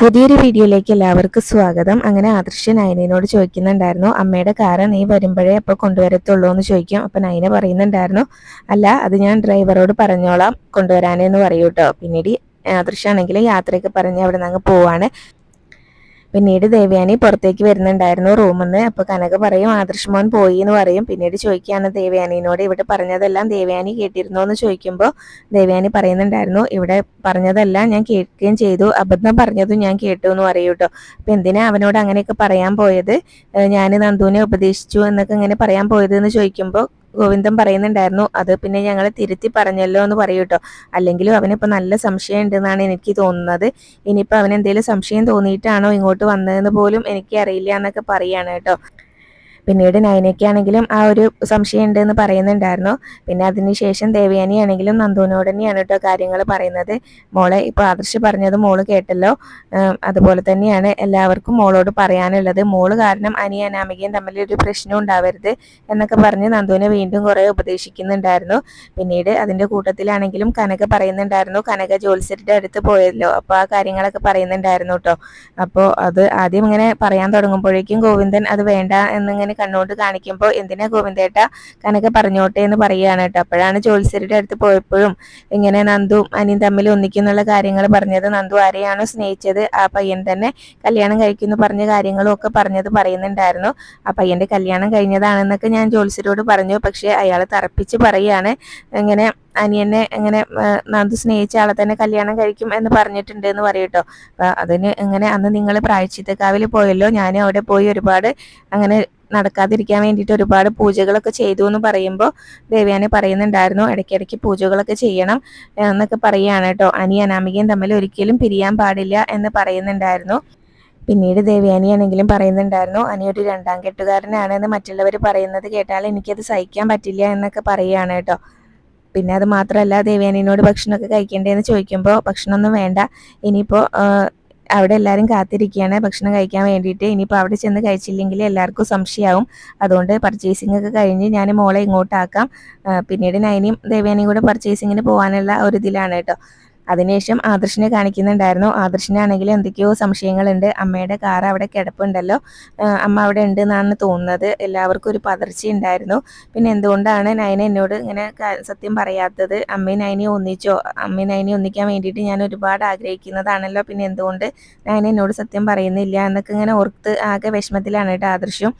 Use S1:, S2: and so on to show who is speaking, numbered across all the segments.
S1: പുതിയൊരു വീഡിയോയിലേക്ക് എല്ലാവർക്കും സ്വാഗതം. അങ്ങനെ ആദർശ് നയനയോട് ചോദിക്കുന്നുണ്ടായിരുന്നു അമ്മയുടെ കാറ് നീ വരുമ്പോഴേ അപ്പോൾ കൊണ്ടുവരത്തുള്ളൂ എന്ന് ചോദിക്കും. അപ്പം നയന പറയുന്നുണ്ടായിരുന്നു അല്ല അത് ഞാൻ ഡ്രൈവറോട് പറഞ്ഞോളാം കൊണ്ടുവരാനെന്ന് പറയൂട്ടോ. പിന്നീട് ആദർശാണെങ്കിൽ യാത്രയൊക്കെ പറഞ്ഞ് അവിടെ നിന്ന് അങ്ങ് പോവാണ്. പിന്നീട് ദേവയാനി പുറത്തേക്ക് വരുന്നുണ്ടായിരുന്നു റൂമിൽ നിന്ന് അപ്പൊ കനക പറയും ആദർശ് മോൻ പോയി എന്ന് പറയും. പിന്നീട് ചോദിക്കുകയാണ് ദേവയാനിനോട്. ഇവിടെ പറഞ്ഞതെല്ലാം ദേവയാനി കേട്ടിരുന്നോ എന്ന് ചോദിക്കുമ്പോൾ ദേവയാനി പറയുന്നുണ്ടായിരുന്നു ഇവിടെ പറഞ്ഞതെല്ലാം ഞാൻ കേൾക്കുകയും ചെയ്തു. അബദ്ധം പറഞ്ഞതും ഞാൻ കേട്ടു എന്ന് പറയൂ കേട്ടോ. അപ്പൊ എന്തിനാ അവനോട് അങ്ങനെയൊക്കെ പറയാൻ പോയത്? ഞാൻ നന്ദുവിനെ ഉപദേശിച്ചു എന്നൊക്കെ ഇങ്ങനെ പറയാൻ പോയത് എന്ന് ചോദിക്കുമ്പോൾ ഗോവിന്ദൻ പറയുന്നുണ്ടായിരുന്നു അത് പിന്നെ ഞങ്ങൾ തിരുത്തി പറഞ്ഞല്ലോ എന്ന് പറയൂട്ടോ അല്ലെങ്കിലും അവനിപ്പോൾ നല്ല സംശയം ഉണ്ടെന്നാണ് എനിക്ക് തോന്നുന്നത്. ഇനിയിപ്പോൾ അവൻ എന്തെങ്കിലും സംശയം തോന്നിയിട്ടാണോ ഇങ്ങോട്ട് വന്നതെന്ന് പോലും എനിക്ക് അറിയില്ല എന്നൊക്കെ പറയാണ് കേട്ടോ പിന്നീട് നയനയ്ക്കാണെങ്കിലും ആ ഒരു സംശയം ഉണ്ട് എന്ന് പറയുന്നുണ്ടായിരുന്നു. പിന്നെ അതിനുശേഷം ദേവയാനി ആണെങ്കിലും നന്ദുവിനോട് തന്നെയാണ് കേട്ടോ കാര്യങ്ങൾ പറയുന്നത്. മോളെ ഇപ്പോൾ ആദർശ് പറഞ്ഞത് മോൾ കേട്ടല്ലോ. അതുപോലെ തന്നെയാണ് എല്ലാവർക്കും മോളോട് പറയാനുള്ളത്. മോൾ കാരണം അനി അനാമികയും തമ്മിൽ ഒരു പ്രശ്നം ഉണ്ടാവരുത് എന്നൊക്കെ പറഞ്ഞ് നന്ദുവിനെ വീണ്ടും കുറേ ഉപദേശിക്കുന്നുണ്ടായിരുന്നു. പിന്നീട് അതിന്റെ കൂട്ടത്തിലാണെങ്കിലും കനക പറയുന്നുണ്ടായിരുന്നു. കനക ജോത്സരുടെ അടുത്ത് പോയല്ലോ. അപ്പോൾ ആ കാര്യങ്ങളൊക്കെ പറയുന്നുണ്ടായിരുന്നു കേട്ടോ. അപ്പോൾ അത് ആദ്യം ഇങ്ങനെ പറയാൻ തുടങ്ങുമ്പോഴേക്കും ഗോവിന്ദൻ അത് വേണ്ട എന്നിങ്ങനെ കണ്ണോട്ട് കാണിക്കുമ്പോൾ എന്തിനാ ഗോവിന്ദേട്ട കനക പറഞ്ഞോട്ടെ എന്ന് പറയുകയാണ് കേട്ടോ. അപ്പോഴാണ് ജോത്സ്യരുടെ അടുത്ത് പോയപ്പോഴും ഇങ്ങനെ നന്ദു അനിയും തമ്മിൽ ഒന്നിക്കുന്നുള്ള കാര്യങ്ങൾ പറഞ്ഞത്. നന്ദു ആരെയാണോ സ്നേഹിച്ചത്? ആ പയ്യൻ തന്നെ കല്യാണം കഴിക്കുന്നു പറഞ്ഞ കാര്യങ്ങളും ഒക്കെ പറഞ്ഞത് പറയുന്നുണ്ടായിരുന്നു. ആ പയ്യന്റെ കല്യാണം കഴിഞ്ഞതാണെന്നൊക്കെ ഞാൻ ജോത്സ്യരോട് പറഞ്ഞു. പക്ഷെ അയാൾ തറപ്പിച്ച് പറയാണ് ഇങ്ങനെ അനിയനെ എങ്ങനെ നന്ദു സ്നേഹിച്ച ആളെ തന്നെ കല്യാണം കഴിക്കും എന്ന് പറഞ്ഞിട്ടുണ്ട് എന്ന് പറയട്ടോ അതിന് ഇങ്ങനെ അന്ന് നിങ്ങൾ പ്രായച്ചിത്തക്കാവിൽ പോയല്ലോ. ഞാൻ അവിടെ പോയി ഒരുപാട് അങ്ങനെ നടക്കാതിരിക്കാൻ വേണ്ടിയിട്ട് ഒരുപാട് പൂജകളൊക്കെ ചെയ്തു എന്ന് പറയുമ്പോൾ ദേവയാനി പറയുന്നുണ്ടായിരുന്നു ഇടയ്ക്കിടയ്ക്ക് പൂജകളൊക്കെ ചെയ്യണം എന്നൊക്കെ പറയുകയാണ് കേട്ടോ. അനി അനാമികയും തമ്മിൽ ഒരിക്കലും പിരിയാൻ പാടില്ല എന്ന് പറയുന്നുണ്ടായിരുന്നു. പിന്നീട് ദേവയാനിയാണെങ്കിലും പറയുന്നുണ്ടായിരുന്നു അനി ഒരു രണ്ടാം കെട്ടുകാരനാണെന്ന് മറ്റുള്ളവർ പറയുന്നത് കേട്ടാൽ എനിക്കത് സഹിക്കാൻ പറ്റില്ല എന്നൊക്കെ പറയുകയാണ് കേട്ടോ. പിന്നെ അത് മാത്രമല്ല ദേവയാനിനോട് ഭക്ഷണമൊക്കെ കഴിക്കേണ്ടതെന്ന് ചോദിക്കുമ്പോൾ ഭക്ഷണമൊന്നും വേണ്ട ഇനിയിപ്പോൾ അവിടെ എല്ലാവരും കാത്തിരിക്കുകയാണ്. ഭക്ഷണം കഴിക്കാൻ വേണ്ടിയിട്ട് ഇനിയിപ്പോൾ അവിടെ ചെന്ന് കഴിച്ചില്ലെങ്കിൽ എല്ലാവർക്കും സംശയമാവും. അതുകൊണ്ട് പർച്ചേസിംഗ് ഒക്കെ കഴിഞ്ഞ് ഞാൻ മോളെ ഇങ്ങോട്ടാക്കാം. പിന്നീട് നൈനിയും ദേവേനയും കൂടെ പർച്ചേസിങ്ങിന് പോകാനുള്ള ഒരു ഇതിലാണ് കേട്ടോ. അതിനുശേഷം ആദർശിനെ കാണിക്കുന്നുണ്ടായിരുന്നു. ആദർശിനാണെങ്കിൽ എന്തൊക്കെയോ സംശയങ്ങളുണ്ട്. അമ്മയുടെ കാർ അവിടെ കിടപ്പുണ്ടല്ലോ. അമ്മ അവിടെ ഉണ്ട് എന്നാണ് തോന്നുന്നത്. എല്ലാവർക്കും ഒരു പതർച്ച ഉണ്ടായിരുന്നു. പിന്നെ എന്തുകൊണ്ടാണ് നയന എന്നോട് ഇങ്ങനെ സത്യം പറയാത്തത്? അമ്മയും നയനെ ഒന്നിച്ചോ? അമ്മയും നയനെ ഒന്നിക്കാൻ വേണ്ടിയിട്ട് ഞാൻ ഒരുപാട് ആഗ്രഹിക്കുന്നതാണല്ലോ. പിന്നെ എന്തുകൊണ്ട് നയന എന്നോട് സത്യം പറയുന്നില്ല എന്നൊക്കെ ഇങ്ങനെ ഓർത്ത് ആകെ വിഷമത്തിലാണ് കേട്ടോ ആദർശം.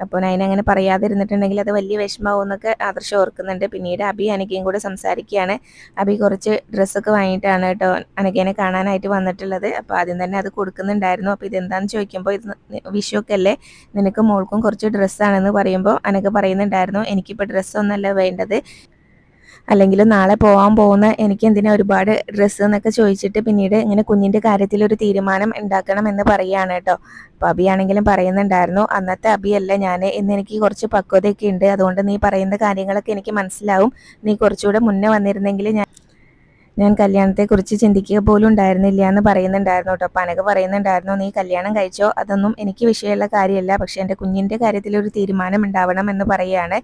S1: അപ്പോൾ നയന അങ്ങനെ പറയാതിരുന്നിട്ടുണ്ടെങ്കിൽ അത് വലിയ വിഷമാവും എന്നൊക്കെ ആദർശം ഓർക്കുന്നുണ്ട്. പിന്നീട് അബി അനക്കയും കൂടെ സംസാരിക്കുകയാണ്. അബി കുറച്ച് ഡ്രസ്സൊക്കെ വാങ്ങിയിട്ടാണ് കേട്ടോ അനക്കേനെ കാണാനായിട്ട് വന്നിട്ടുള്ളത്. അപ്പോൾ ആദ്യം തന്നെ അത് കൊടുക്കുന്നുണ്ടായിരുന്നു. അപ്പോൾ ഇതെന്താണെന്ന് ചോദിക്കുമ്പോൾ ഇത് വിഷുവൊക്കെ അല്ലേ നിനക്ക് മോൾക്കും കുറച്ച് ഡ്രസ്സാണെന്ന് പറയുമ്പോൾ അനക്ക് പറയുന്നുണ്ടായിരുന്നു. എനിക്കിപ്പോൾ ഡ്രസ്സൊന്നല്ല വേണ്ടത്. അല്ലെങ്കിൽ നാളെ പോകാൻ പോകുന്ന എനിക്ക് എന്തിനാ ഒരുപാട് ഡ്രസ്സ് എന്നൊക്കെ ചോദിച്ചിട്ട് പിന്നീട് ഇങ്ങനെ കുഞ്ഞിന്റെ കാര്യത്തിൽ ഒരു തീരുമാനം ഉണ്ടാക്കണം എന്ന് പറയുകയാണ് കേട്ടോ. അപ്പോൾ അബിയാണെങ്കിലും പറയുന്നുണ്ടായിരുന്നു അന്നത്തെ അബിയല്ല ഞാൻ ഇന്ന് എനിക്ക് കുറച്ച് പക്വതയൊക്കെ ഉണ്ട്. അതുകൊണ്ട് നീ പറയുന്ന കാര്യങ്ങളൊക്കെ എനിക്ക് മനസ്സിലാവും. നീ കുറച്ചുകൂടെ മുന്നേ വന്നിരുന്നെങ്കിൽ ഞാൻ ഞാൻ കല്യാണത്തെക്കുറിച്ച് ചിന്തിക്കുക പോലും ഉണ്ടായിരുന്നില്ല എന്ന് പറയുന്നുണ്ടായിരുന്നു കേട്ടോ. അപ്പം അനക്ക് പറയുന്നുണ്ടായിരുന്നു നീ കല്യാണം കഴിച്ചോ? അതൊന്നും എനിക്ക് വിഷയമുള്ള കാര്യമല്ല. പക്ഷേ എന്റെ കുഞ്ഞിന്റെ കാര്യത്തിൽ ഒരു തീരുമാനം ഉണ്ടാവണം എന്ന് പറയുകയാണ്.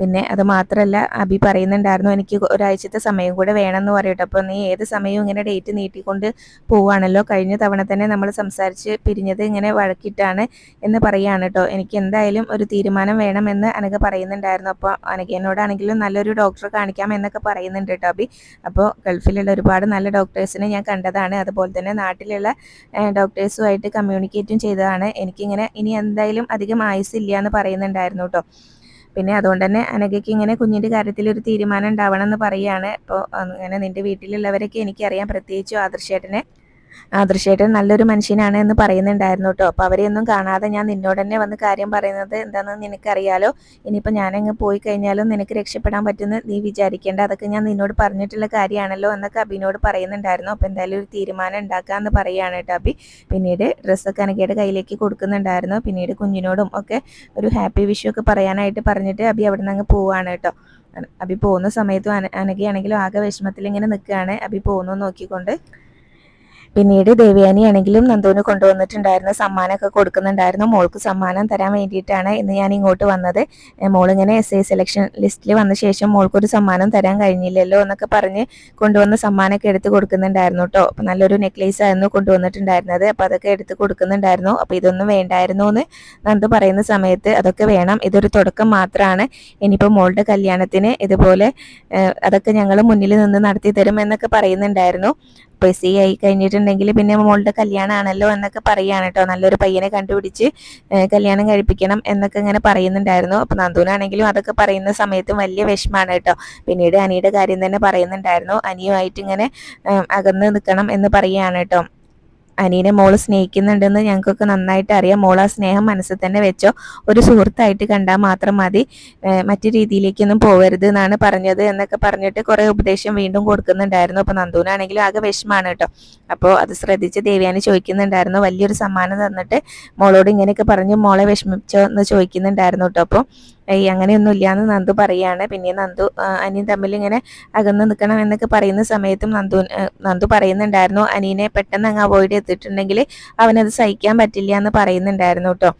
S1: പിന്നെ അത് മാത്രമല്ല അബി പറയുന്നുണ്ടായിരുന്നു എനിക്ക് ഒരാഴ്ചത്തെ സമയം കൂടെ വേണമെന്ന് പറയട്ടെ അപ്പോൾ നീ ഏത് സമയവും ഇങ്ങനെ ഡേറ്റ് നീട്ടിക്കൊണ്ട് പോവുകയാണല്ലോ. കഴിഞ്ഞ തവണ തന്നെ നമ്മൾ സംസാരിച്ച് പിരിഞ്ഞത് ഇങ്ങനെ വഴക്കിട്ടാണ് എന്ന് പറയുകയാണ് കേട്ടോ. എനിക്ക് എന്തായാലും ഒരു തീരുമാനം വേണമെന്ന് അനക പറയുന്നുണ്ടായിരുന്നു. അപ്പോൾ അനകേനോടാണെങ്കിലും നല്ലൊരു ഡോക്ടറെ കാണിക്കാം എന്നൊക്കെ പറയുന്നുണ്ട് കേട്ടോ അബി. അപ്പോൾ ഗൾഫിൽ നാട്ടിലുള്ള ഒരുപാട് നല്ല ഡോക്ടേഴ്സിനെ ഞാൻ കണ്ടതാണ്. അതുപോലെ തന്നെ നാട്ടിലുള്ള ഡോക്ടേഴ്സുമായിട്ട് കമ്മ്യൂണിക്കേറ്റും ചെയ്തതാണ്. എനിക്കിങ്ങനെ ഇനി എന്തായാലും അധികം ആയുസില്ല എന്ന് പറയുന്നുണ്ടായിരുന്നു കേട്ടോ പിന്നെ അതുകൊണ്ട് തന്നെ അനഘയ്ക്ക് ഇങ്ങനെ കുഞ്ഞിന്റെ കാര്യത്തിൽ ഒരു തീരുമാനം ഉണ്ടാവണം എന്ന് പറയുകയാണ്. അപ്പോൾ അങ്ങനെ നിന്റെ വീട്ടിലുള്ളവരൊക്കെ എനിക്കറിയാം. പ്രത്യേകിച്ചും ആദർശേട്ടനെ. ആദർശേട്ടൻ നല്ലൊരു മനുഷ്യനാണ് എന്ന് പറയുന്നുണ്ടായിരുന്നു കേട്ടോ. അപ്പോൾ അവരെയൊന്നും കാണാതെ ഞാൻ നിന്നോട് തന്നെ വന്ന് കാര്യം പറയുന്നത് എന്താണെന്ന് നിനക്കറിയാലോ? ഇനിയിപ്പോൾ ഞാനങ്ങ് പോയി കഴിഞ്ഞാലും നിനക്ക് രക്ഷപ്പെടാൻ പറ്റുമെന്ന് നീ വിചാരിക്കേണ്ട. അതൊക്കെ ഞാൻ നിന്നോട് പറഞ്ഞിട്ടുള്ള കാര്യമാണല്ലോ എന്നൊക്കെ അബിനോട് പറയുന്നുണ്ടായിരുന്നു. അപ്പോൾ എന്തായാലും ഒരു തീരുമാനം ഉണ്ടാക്കാമെന്ന് പറയുകയാണ് കേട്ടോ അബി. പിന്നീട് ഡ്രസ്സൊക്കെ അനക്കയുടെ കയ്യിലേക്ക് കൊടുക്കുന്നുണ്ടായിരുന്നു. പിന്നീട് കുഞ്ഞിനോടും ഒക്കെ ഒരു ഹാപ്പി വിഷു ഒക്കെ പറയാനായിട്ട് പറഞ്ഞിട്ട് അബി അവിടെ നിന്ന് അങ്ങ് പോവാണ് കേട്ടോ. അബി പോകുന്ന സമയത്തും അന അനകയാണെങ്കിലും ആകെ വിഷമത്തിൽ ഇങ്ങനെ നിൽക്കുകയാണ്. അബി പോകുന്നു നോക്കിക്കൊണ്ട് പിന്നീട് ദേവയാനി ആണെങ്കിലും നന്ദുവിന് കൊണ്ടുവന്നിട്ടുണ്ടായിരുന്ന സമ്മാനമൊക്കെ കൊടുക്കുന്നുണ്ടായിരുന്നു. മോൾക്ക് സമ്മാനം തരാൻ വേണ്ടിയിട്ടാണ് ഇന്ന് ഞാൻ ഇങ്ങോട്ട് വന്നത്. മോളിങ്ങനെ എസ് ഐ സെലക്ഷൻ ലിസ്റ്റിൽ വന്ന ശേഷം മോൾക്കൊരു സമ്മാനം തരാൻ കഴിഞ്ഞില്ലല്ലോ എന്നൊക്കെ പറഞ്ഞ് കൊണ്ടുവന്ന സമ്മാനമൊക്കെ എടുത്ത് കൊടുക്കുന്നുണ്ടായിരുന്നു കേട്ടോ അപ്പം നല്ലൊരു നെക്ലേസ് ആയിരുന്നു കൊണ്ടുവന്നിട്ടുണ്ടായിരുന്നത്. അപ്പോൾ അതൊക്കെ എടുത്ത് കൊടുക്കുന്നുണ്ടായിരുന്നു. അപ്പോൾ ഇതൊന്നും വേണ്ടായിരുന്നു എന്ന് നന്ദു പറയുന്ന സമയത്ത് അതൊക്കെ വേണം. ഇതൊരു തുടക്കം മാത്രമാണ് ഇനിയിപ്പോൾ മോളുടെ കല്യാണത്തിന് ഇതുപോലെ അതൊക്കെ ഞങ്ങൾ മുന്നിൽ നിന്ന് നടത്തി തരും എന്നൊക്കെ പറയുന്നുണ്ടായിരുന്നു. പൈസ ആയി കഴിഞ്ഞിട്ടുണ്ടെങ്കിൽ പിന്നെ മോളുടെ കല്യാണമാണല്ലോ എന്നൊക്കെ പറയുകയാണ് കേട്ടോ നല്ലൊരു പയ്യനെ കണ്ടുപിടിച്ച് കല്യാണം കഴിപ്പിക്കണം എന്നൊക്കെ ഇങ്ങനെ പറയുന്നുണ്ടായിരുന്നു. അപ്പം നന്ദൂനാണെങ്കിലും അതൊക്കെ പറയുന്ന സമയത്തും വലിയ വിഷമാണ് കേട്ടോ പിന്നീട് അനിയുടെ കാര്യം തന്നെ പറയുന്നുണ്ടായിരുന്നു. അനിയുമായിട്ട് ഇങ്ങനെ അകന്ന് നിൽക്കണം എന്ന് പറയുകയാണ് കേട്ടോ അനീനെ മോൾ സ്നേഹിക്കുന്നുണ്ടെന്ന് ഞങ്ങൾക്കൊക്കെ നന്നായിട്ട് അറിയാം. മോൾ ആ സ്നേഹം മനസ്സിൽ തന്നെ വെച്ചോ. ഒരു സുഹൃത്തായിട്ട് കണ്ടാൽ മാത്രം മതി. മറ്റു രീതിയിലേക്കൊന്നും പോകരുത് എന്നാണ് പറഞ്ഞത് എന്നൊക്കെ പറഞ്ഞിട്ട് കുറേ ഉപദേശം വീണ്ടും കൊടുക്കുന്നുണ്ടായിരുന്നു. അപ്പോൾ നന്ദൂനാണെങ്കിലും ആകെ വിഷമാണ് കേട്ടോ. അപ്പോൾ അത് ശ്രദ്ധിച്ച് ദേവ്യാനി ചോദിക്കുന്നുണ്ടായിരുന്നു. വലിയൊരു സമ്മാനം തന്നിട്ട് മോളോട് ഇങ്ങനെയൊക്കെ പറഞ്ഞു മോളെ വിഷമിച്ചോ എന്ന് ചോദിക്കുന്നുണ്ടായിരുന്നു കേട്ടോ. അപ്പോൾ ഈ അങ്ങനെയൊന്നും ഇല്ലാന്ന് നന്ദു പറയാണ്. പിന്നെ നന്ദു അനിയും തമ്മിൽ ഇങ്ങനെ അകന്ന് നിൽക്കണം എന്നൊക്കെ പറയുന്ന സമയത്തും നന്ദു നന്ദു പറയുന്നുണ്ടായിരുന്നു അനിയനെ പെട്ടെന്ന് അങ്ങ് അവോയ്ഡ് ചെയ്തിട്ടുണ്ടെങ്കിൽ അവനത് സഹിക്കാൻ പറ്റില്ല എന്ന് പറയുന്നുണ്ടായിരുന്നു കേട്ടോ.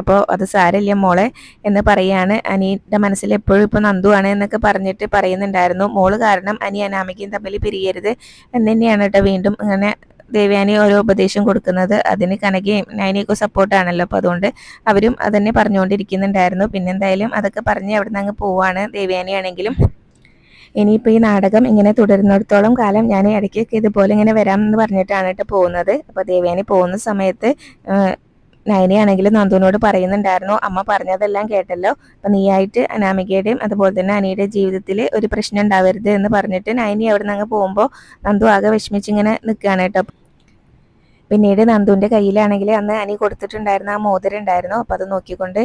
S1: അപ്പോൾ അത് സാരമില്ല മോളെ എന്ന് പറയാണ്. അനിയുടെ മനസ്സിൽ എപ്പോഴും ഇപ്പോൾ നന്ദു ആണ് എന്നൊക്കെ പറഞ്ഞിട്ട് പറയുന്നുണ്ടായിരുന്നു. മോൾ കാരണം അനി അനാമികയും തമ്മിൽ പിരിയരുത് എന്ന് തന്നെയാണ് കേട്ടോ വീണ്ടും ഇങ്ങനെ ദേവയാനി ഓരോ ഉപദേശം കൊടുക്കുന്നത്. അതിന് കനകയും നൈനിയൊക്കെ സപ്പോർട്ടാണല്ലോ അപ്പോൾ അതുകൊണ്ട് അവരും അതന്നെ പറഞ്ഞുകൊണ്ടിരിക്കുന്നുണ്ടായിരുന്നു. പിന്നെ എന്തായാലും അതൊക്കെ പറഞ്ഞ് അവിടെ നിന്ന് അങ്ങ് പോവാണ് ദേവയാനി ആണെങ്കിലും ഇനിയിപ്പോൾ ഈ നാടകം ഇങ്ങനെ തുടരുന്നിടത്തോളം കാലം ഞാൻ ഇടയ്ക്കൊക്കെ ഇതുപോലെ ഇങ്ങനെ വരാമെന്ന് പറഞ്ഞിട്ടാണ് കേട്ടോ പോകുന്നത്. അപ്പോൾ ദേവയാനി പോകുന്ന സമയത്ത് നയനയാണെങ്കിലും നന്ദുവിനോട് പറയുന്നുണ്ടായിരുന്നു. അമ്മ പറഞ്ഞതെല്ലാം കേട്ടല്ലോ. അപ്പം നീയായിട്ട് അനാമികയുടെയും അതുപോലെ തന്നെ അനിയുടെ ജീവിതത്തിൽ ഒരു പ്രശ്നം ഉണ്ടാവരുത് എന്ന് പറഞ്ഞിട്ട് നയനി അവിടെ നിന്ന് അങ്ങ് പോകുമ്പോൾ നന്ദു ആകെ വിഷമിച്ചിങ്ങനെ നിൽക്കുകയാണ് കേട്ടോ. പിന്നീട് നന്ദുവിന്റെ കയ്യിലാണെങ്കിൽ അന്ന് അനി കൊടുത്തിട്ടുണ്ടായിരുന്ന ആ മോതിരം ഉണ്ടായിരുന്നു അപ്പോൾ അത് നോക്കിക്കൊണ്ട്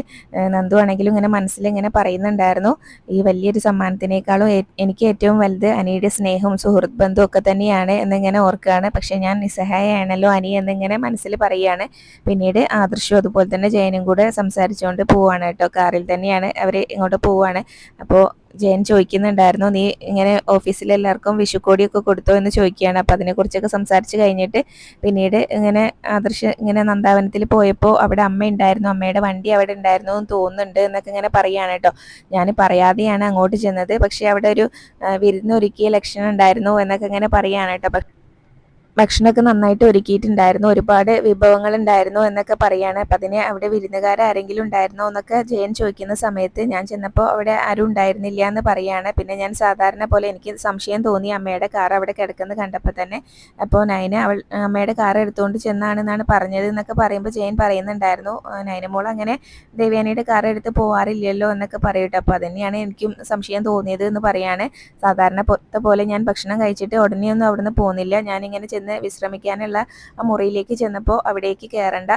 S1: നന്ദു ആണെങ്കിലും ഇങ്ങനെ മനസ്സിൽ ഇങ്ങനെ പറയുന്നുണ്ടായിരുന്നു. ഈ വലിയൊരു സമ്മാനത്തിനേക്കാളും എനിക്ക് ഏറ്റവും വലുത് അനിയുടെ സ്നേഹവും സുഹൃത്ത് ബന്ധവും ഒക്കെ തന്നെയാണ് എന്നിങ്ങനെ ഓർക്കുകയാണ്. പക്ഷേ ഞാൻ നിസ്സഹായമാണല്ലോ അനി എന്നിങ്ങനെ മനസ്സിൽ പറയുകയാണ്. പിന്നീട് ആദർശവും അതുപോലെ തന്നെ ജയനും കൂടെ സംസാരിച്ചുകൊണ്ട് പോവാണ് കേട്ടോ. കാറിൽ തന്നെയാണ് അവർ ഇങ്ങോട്ട് പോവാണ് അപ്പോൾ ജയൻ ചോദിക്കുന്നുണ്ടായിരുന്നു നീ ഇങ്ങനെ ഓഫീസിൽ എല്ലാവർക്കും വിഷുക്കോടിയൊക്കെ കൊടുത്തോ? എന്ന് ചോദിക്കുകയാണ്. അപ്പോൾ അതിനെക്കുറിച്ചൊക്കെ സംസാരിച്ച് കഴിഞ്ഞിട്ട് പിന്നീട് ഇങ്ങനെ ആദർശ് ഇങ്ങനെ നന്ദാവനത്തിൽ പോയപ്പോൾ അവിടെ അമ്മ ഉണ്ടായിരുന്നു. അമ്മയുടെ വണ്ടി അവിടെ ഉണ്ടായിരുന്നു എന്ന് തോന്നുന്നുണ്ട് എന്നൊക്കെ ഇങ്ങനെ പറയുകയാണ് കേട്ടോ. ഞാൻ പറയാതെയാണ് അങ്ങോട്ട് ചെന്നത്. പക്ഷേ അവിടെ ഒരു വിരുന്നൊരുക്കിയ ലക്ഷണം ഉണ്ടായിരുന്നു എന്നൊക്കെ ഇങ്ങനെ പറയുകയാണ് കേട്ടോ. ഭക്ഷണമൊക്കെ നന്നായിട്ട് ഒരുക്കിയിട്ടുണ്ടായിരുന്നു. ഒരുപാട് വിഭവങ്ങൾ ഉണ്ടായിരുന്നു എന്നൊക്കെ പറയാണ്. അപ്പം അതിന് അവിടെ വിരുന്നുകാർ ആരെങ്കിലും ഉണ്ടായിരുന്നോ എന്നൊക്കെ ജയൻ ചോദിക്കുന്ന സമയത്ത് ഞാൻ ചെന്നപ്പോൾ അവിടെ ആരും ഉണ്ടായിരുന്നില്ല എന്ന് പറയാണ്. പിന്നെ ഞാൻ സാധാരണ പോലെ എനിക്ക് സംശയം തോന്നി അമ്മയുടെ കാർ അവിടെ കിടക്കുന്നത് കണ്ടപ്പോൾ തന്നെ. അപ്പോൾ നയന അവൾ അമ്മയുടെ കാർ എടുത്തുകൊണ്ട് ചെന്നാണെന്നാണ് പറഞ്ഞത് എന്നൊക്കെ പറയുമ്പോൾ ജയൻ പറയുന്നുണ്ടായിരുന്നു. നയനമോൾ അങ്ങനെ ദേവ്യാനിയുടെ കാർ എടുത്ത് പോവാറില്ലല്ലോ എന്നൊക്കെ പറയട്ടെ. അപ്പോൾ അതന്നെയാണ് എനിക്കും സംശയം തോന്നിയത് എന്ന് പറയാണ്. സാധാരണ പോലെ ഞാൻ ഭക്ഷണം കഴിച്ചിട്ട് ഉടനെ ഒന്നും അവിടുന്ന് പോകുന്നില്ല ഞാനിങ്ങനെ ചെന്ന് ചെന്ന് വിശ്രമിക്കാനുള്ള ആ മുറിയിലേക്ക് ചെന്നപ്പോൾ അവിടേക്ക് കയറണ്ട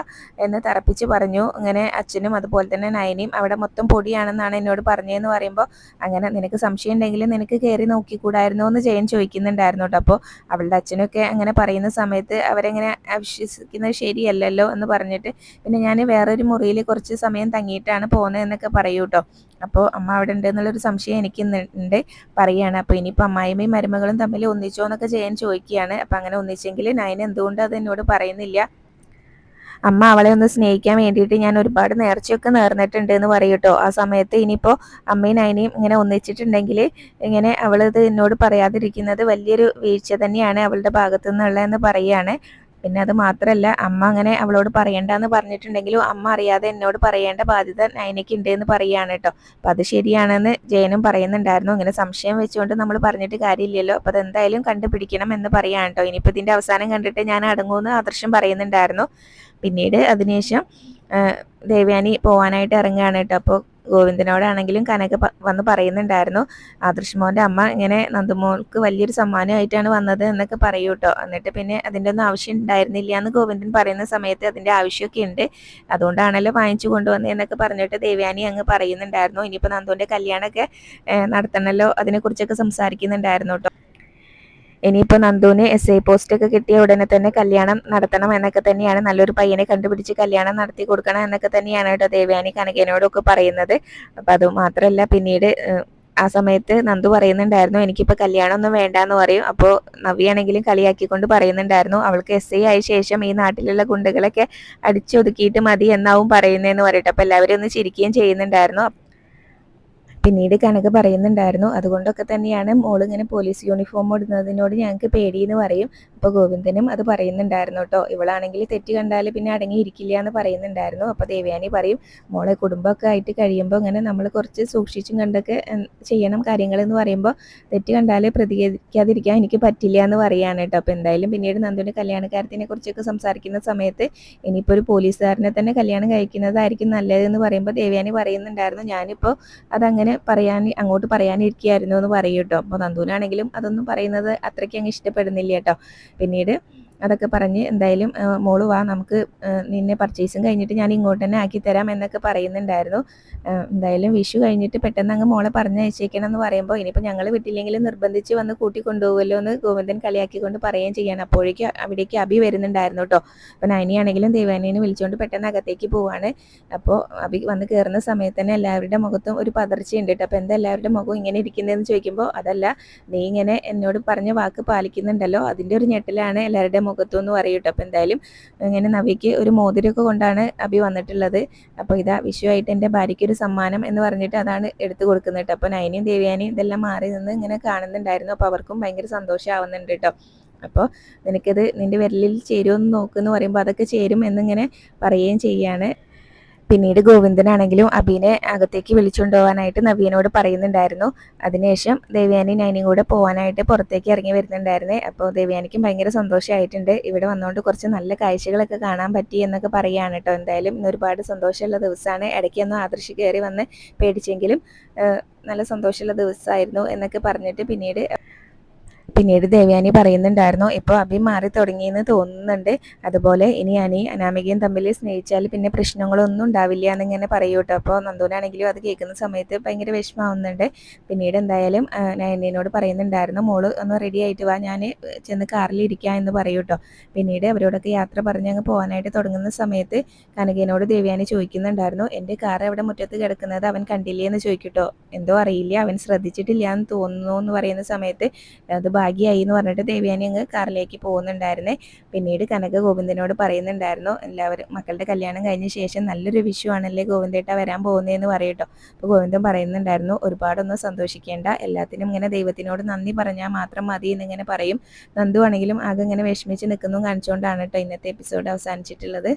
S1: എന്ന് തറപ്പിച്ച് പറഞ്ഞു. അങ്ങനെ അച്ഛനും അതുപോലെ തന്നെ നയനിയും അവിടെ മൊത്തം പൊടിയാണെന്നാണ് എന്നോട് പറഞ്ഞതെന്ന് പറയുമ്പോൾ അങ്ങനെ നിനക്ക് സംശയം ഉണ്ടെങ്കിൽ നിനക്ക് കയറി നോക്കിക്കൂടായിരുന്നോ എന്ന് ജയൻ ചോദിക്കുന്നുണ്ടായിരുന്നു കേട്ടോ അപ്പോൾ അവളുടെ അച്ഛനൊക്കെ അങ്ങനെ പറയുന്ന സമയത്ത് അവരെങ്ങനെ വിശ്വസിക്കുന്നത് ശരിയല്ലല്ലോ എന്ന് പറഞ്ഞിട്ട് പിന്നെ ഞാൻ വേറൊരു മുറിയിൽ കുറച്ച് സമയം തങ്ങിയിട്ടാണ് പോകുന്നത് എന്നൊക്കെ പറയൂ കേട്ടോ അപ്പോൾ അമ്മ അവിടെ ഉണ്ട് എന്നുള്ളൊരു സംശയം എനിക്ക് ഉണ്ട് പറയുകയാണ് അപ്പോൾ ഇനിയിപ്പോൾ അമ്മായിമ്മയും മരുമകളും തമ്മിൽ ഒന്നിച്ചോ എന്നൊക്കെ ചെയ്യാൻ ചോദിക്കുകയാണ്. അപ്പോൾ അങ്ങനെ ഒന്നിച്ചെങ്കിൽ നയൻ എന്തുകൊണ്ട് അത് എന്നോട് പറയുന്നില്ല? അമ്മ അവളെ ഒന്ന് സ്നേഹിക്കാൻ വേണ്ടിയിട്ട് ഞാൻ ഒരുപാട് നേർച്ചയൊക്കെ നേർന്നിട്ടുണ്ട് എന്ന് പറയൂട്ടോ ആ സമയത്ത് ഇനിയിപ്പോൾ അമ്മയും നയനയും ഇങ്ങനെ ഒന്നിച്ചിട്ടുണ്ടെങ്കിൽ ഇങ്ങനെ അവളിത് എന്നോട് പറയാതിരിക്കുന്നത് വലിയൊരു വീഴ്ച തന്നെയാണ് അവളുടെ ഭാഗത്തു നിന്നുള്ളതെന്ന് പറയുകയാണ്. പിന്നെ അത് മാത്രമല്ല അമ്മ അങ്ങനെ അവളോട് പറയണ്ടെന്ന് പറഞ്ഞിട്ടുണ്ടെങ്കിലും അമ്മ അറിയാതെ എന്നോട് പറയേണ്ട ബാധ്യത നയനയ്ക്ക് ഉണ്ട് എന്ന് പറയുകയാണ് കേട്ടോ അപ്പം അത് ശരിയാണെന്ന് ജയനും പറയുന്നുണ്ടായിരുന്നു. ഇങ്ങനെ സംശയം വെച്ചുകൊണ്ട് നമ്മൾ പറഞ്ഞിട്ട് കാര്യമില്ലല്ലോ. അപ്പം അതെന്തായാലും കണ്ടുപിടിക്കണം എന്ന് പറയാണ് കേട്ടോ ഇനിയിപ്പോൾ ഇതിന്റെ അവസാനം കണ്ടിട്ട് ഞാൻ അടങ്ങുമെന്ന് ആദർശം പറയുന്നുണ്ടായിരുന്നു. പിന്നീട് അതിനുശേഷം ദേവയാനി പോവാനായിട്ട് ഇറങ്ങുകയാണ് കേട്ടോ അപ്പോൾ ഗോവിന്ദനോടാണെങ്കിലും കനക വന്ന് പറയുന്നുണ്ടായിരുന്നു. ആദർശമോന്റെ അമ്മ ഇങ്ങനെ നന്ദുമോൾക്ക് വലിയൊരു സമ്മാനമായിട്ടാണ് വന്നത് എന്നൊക്കെ പറയൂ കേട്ടോ എന്നിട്ട് പിന്നെ അതിന്റെ ഒന്നും ആവശ്യം ഉണ്ടായിരുന്നില്ല എന്ന് ഗോവിന്ദൻ പറയുന്ന സമയത്ത് അതിന്റെ ആവശ്യമൊക്കെ ഉണ്ട്. അതുകൊണ്ടാണല്ലോ വാങ്ങിച്ചു കൊണ്ടുവന്നത് എന്നൊക്കെ പറഞ്ഞിട്ട് ദേവ്യാനി അങ്ങ് പറയുന്നുണ്ടായിരുന്നു. ഇനിയിപ്പോൾ നന്ദുവിന്റെ കല്യാണമൊക്കെ നടത്തണമല്ലോ അതിനെക്കുറിച്ചൊക്കെ സംസാരിക്കുന്നുണ്ടായിരുന്നു കേട്ടോ ഇനിയിപ്പോൾ നന്ദുവിന് എസ് ഐ പോസ്റ്റ് ഒക്കെ കിട്ടിയ ഉടനെ തന്നെ കല്യാണം നടത്തണം എന്നൊക്കെ തന്നെയാണ് നല്ലൊരു പയ്യനെ കണ്ടുപിടിച്ച് കല്യാണം നടത്തി കൊടുക്കണം എന്നൊക്കെ തന്നെയാണ് കേട്ടോ ദേവയാനി കനകനോടൊക്കെ പറയുന്നത്. അപ്പം അത് മാത്രമല്ല പിന്നീട് ആ സമയത്ത് നന്ദു പറയുന്നുണ്ടായിരുന്നു എനിക്കിപ്പോൾ കല്യാണമൊന്നും വേണ്ടാന്ന് പറയും. അപ്പോൾ നവിയാണെങ്കിലും കളിയാക്കിക്കൊണ്ട് പറയുന്നുണ്ടായിരുന്നു അവൾക്ക് എസ് ഐ ആയ ശേഷം ഈ നാട്ടിലുള്ള ഗുണ്ടകളൊക്കെ അടിച്ചൊതുക്കിയിട്ട് മതി എന്നാവും പറയുന്നതെന്ന് പറയട്ടെ അപ്പോൾ എല്ലാവരും ഒന്ന് ചിരിക്കുകയും ചെയ്യുന്നുണ്ടായിരുന്നു. പിന്നീട് കനക പറയുന്നുണ്ടായിരുന്നു. അതുകൊണ്ടൊക്കെ തന്നെയാണ് മോൾ ഇങ്ങനെ പോലീസ് യൂണിഫോം ഇടുന്നതിനോട് ഞങ്ങൾക്ക് പേടിയെന്ന് പറയും. അപ്പോൾ ഗോവിന്ദനും അത് പറയുന്നുണ്ടായിരുന്നു കേട്ടോ ഇവളാണെങ്കിൽ തെറ്റ് കണ്ടാൽ പിന്നെ അടങ്ങിയിരിക്കില്ല എന്ന് പറയുന്നുണ്ടായിരുന്നു. അപ്പോൾ ദേവയാനി പറയും മോളെ കുടുംബമൊക്കെ ആയിട്ട് കഴിയുമ്പോൾ ഇങ്ങനെ നമ്മൾ കുറച്ച് സൂക്ഷിച്ചും കണ്ടൊക്കെ ചെയ്യണം കാര്യങ്ങൾ എന്ന് പറയുമ്പോൾ തെറ്റ് കണ്ടാൽ പ്രതികരിക്കാതിരിക്കാൻ എനിക്ക് പറ്റില്ല എന്ന് പറയാണ് കേട്ടോ അപ്പോൾ എന്തായാലും പിന്നീട് നന്ദുവിന്റെ കല്യാണക്കാരത്തിനെ കുറിച്ചൊക്കെ സംസാരിക്കുന്ന സമയത്ത് ഇനിയിപ്പോൾ ഒരു പോലീസുകാരനെ തന്നെ കല്യാണം കഴിക്കുന്നതായിരിക്കും നല്ലതെന്ന് പറയുമ്പോൾ ദേവയാനി പറയുന്നുണ്ടായിരുന്നു. ഞാനിപ്പോൾ അതങ്ങനെ പറയാൻ അങ്ങോട്ട് പറയാനിരിക്കുകയായിരുന്നു എന്ന് പറയും കേട്ടോ അപ്പോൾ നന്ദൂനാണെങ്കിലും അതൊന്നും പറയുന്നത് അത്രയ്ക്ക് അങ്ങ് ഇഷ്ടപ്പെടുന്നില്ല കേട്ടോ പിന്നീട് അതൊക്കെ പറഞ്ഞ് എന്തായാലും മോൾ വാ നമുക്ക് നിന്നെ പർച്ചേസും കഴിഞ്ഞിട്ട് ഞാൻ ഇങ്ങോട്ട് തന്നെ ആക്കി തരാം എന്നൊക്കെ പറയുന്നുണ്ടായിരുന്നു. എന്തായാലും വിഷു കഴിഞ്ഞിട്ട് പെട്ടെന്ന് അങ്ങ് മോളെ പറഞ്ഞയച്ചേക്കണം എന്ന് പറയുമ്പോൾ ഇനിയിപ്പോൾ ഞങ്ങൾ വിട്ടില്ലെങ്കിൽ നിർബന്ധിച്ച് വന്ന് കൂട്ടി കൊണ്ടുപോകുമല്ലോ എന്ന് ഗോവിന്ദൻ കളിയാക്കിക്കൊണ്ട് പറയുകയും ചെയ്യാൻ അപ്പോഴേക്കും അവിടേക്ക് അഭി വരുന്നുണ്ടായിരുന്നു കേട്ടോ അപ്പോൾ നൈനിയാണെങ്കിലും ദേവാനിയെ വിളിച്ചുകൊണ്ട് പെട്ടെന്ന് അകത്തേക്ക് പോവാണ്. അപ്പോൾ അഭി വന്ന് കയറുന്ന സമയത്ത് തന്നെ എല്ലാവരുടെ മുഖത്തും ഒരു പതർച്ചയുണ്ട് കേട്ടോ അപ്പോൾ എന്താ എല്ലാവരുടെ മുഖം ഇങ്ങനെ ഇരിക്കുന്നതെന്ന് ചോദിക്കുമ്പോൾ അതല്ല നീ ഇങ്ങനെ എന്നോട് പറഞ്ഞ വാക്ക് പാലിക്കുന്നുണ്ടല്ലോ. അതിന്റെ ഒരു ഞെട്ടലാണ് എല്ലാവരുടെ മുഖത്തു എന്ന് പറയൂട്ടോ. അപ്പോൾ എന്തായാലും ഇങ്ങനെ നവിക്ക് ഒരു മോതിരമൊക്കെ കൊണ്ടാണ് അബി വന്നിട്ടുള്ളത്. അപ്പോൾ ഇതാ വിഷുവായിട്ട് എന്റെ ഭാര്യയ്ക്ക് ഒരു സമ്മാനം എന്ന് പറഞ്ഞിട്ട് അതാണ് എടുത്തു കൊടുക്കുന്നത് കേട്ടോ. അപ്പോൾ നയനിയും ദേവ്യാനിയും ഇതെല്ലാം മാറി നിന്ന് ഇങ്ങനെ കാണുന്നുണ്ടായിരുന്നു. അപ്പോൾ അവർക്കും ഭയങ്കര സന്തോഷമാവുന്നുണ്ട് കേട്ടോ. അപ്പോൾ നിനക്കത് നിന്റെ വിരലിൽ ചേരുമെന്ന് നോക്കുമെന്ന് പറയുമ്പോൾ അതൊക്കെ ചേരും എന്നിങ്ങനെ പറയുകയും ചെയ്യാണ്. പിന്നീട് ഗോവിന്ദനാണെങ്കിലും അബീനെ അകത്തേക്ക് വിളിച്ചുകൊണ്ടുപോകാനായിട്ട് നവീനോട് പറയുന്നുണ്ടായിരുന്നു. അതിനുശേഷം ദേവയാനി നൈനിയും കൂടെ പോകാനായിട്ട് പുറത്തേക്ക് ഇറങ്ങി വരുന്നുണ്ടായിരുന്നേ. അപ്പോൾ ദേവയാനിക്കും ഭയങ്കര സന്തോഷമായിട്ടുണ്ട്. ഇവിടെ വന്നുകൊണ്ട് കുറച്ച് നല്ല കാഴ്ചകളൊക്കെ കാണാൻ പറ്റി എന്നൊക്കെ പറയുകയാണ് കേട്ടോ. എന്തായാലും ഇന്ന് ഒരുപാട് സന്തോഷമുള്ള ദിവസമാണ്. ഇടയ്ക്കൊന്നും ആദർശി കയറി വന്ന് പേടിച്ചെങ്കിലും നല്ല സന്തോഷമുള്ള ദിവസമായിരുന്നു എന്നൊക്കെ പറഞ്ഞിട്ട് പിന്നീട് പിന്നീട് ദേവയാനി പറയുന്നുണ്ടായിരുന്നു ഇപ്പോൾ അഭി മാറി തുടങ്ങിയെന്ന് തോന്നുന്നുണ്ട്. അതുപോലെ ഇനി അനി അനാമികയും തമ്മിൽ സ്നേഹിച്ചാൽ പിന്നെ പ്രശ്നങ്ങളൊന്നും ഉണ്ടാവില്ല എന്നിങ്ങനെ പറയൂ കേട്ടോ. അപ്പോൾ നന്ദൂനാണെങ്കിലും അത് കേൾക്കുന്ന സമയത്ത് ഭയങ്കര വിഷമാവുന്നുണ്ട് പിന്നീട് എന്തായാലും നയനോട് പറയുന്നുണ്ടായിരുന്നു മോൾ ഒന്ന് റെഡി ആയിട്ട് വാ ഞാൻ ചെന്ന് കാറിൽ ഇരിക്കുക എന്ന് പറയൂ കേട്ടോ. പിന്നീട് അവരോടൊക്കെ യാത്ര പറഞ്ഞ് അങ്ങ് പോകാനായിട്ട് തുടങ്ങുന്ന സമയത്ത് കനകേനോട് ദേവയാനി ചോദിക്കുന്നുണ്ടായിരുന്നു എന്റെ കാർ എവിടെ മുറ്റത്ത് കിടക്കുന്നത്? അവൻ കണ്ടില്ലേ? എന്ന് ചോദിക്കട്ടോ എന്തോ അറിയില്ല. അവൻ ശ്രദ്ധിച്ചിട്ടില്ല എന്ന് തോന്നുന്നു എന്ന് പറയുന്ന സമയത്ത് അത് ഭാഗ്യമായി എന്ന് പറഞ്ഞിട്ട് ദേവ്യാനി അങ്ങ് കാറിലേക്ക് പോകുന്നുണ്ടായിരുന്നേ. പിന്നീട് കനക ഗോവിന്ദനോട് പറയുന്നുണ്ടായിരുന്നു എല്ലാവരും മക്കളുടെ കല്യാണം കഴിഞ്ഞ ശേഷം നല്ലൊരു വിഷു ആണല്ലേ ഗോവിന്ദേട്ട വരാൻ പോകുന്നതെന്ന് പറയട്ടോ. അപ്പോൾ ഗോവിന്ദൻ പറയുന്നുണ്ടായിരുന്നു ഒരുപാടൊന്നും സന്തോഷിക്കേണ്ട എല്ലാത്തിനും ഇങ്ങനെ ദൈവത്തിനോട് നന്ദി പറഞ്ഞാൽ മാത്രം മതി എന്നിങ്ങനെ പറയും. നന്ദു ആണെങ്കിലും ആകെ ഇങ്ങനെ വിഷമിച്ച് നിൽക്കുന്നു കാണിച്ചുകൊണ്ടാണ് കേട്ടോ ഇന്നത്തെ എപ്പിസോഡ് അവസാനിച്ചിട്ടുള്ളത്.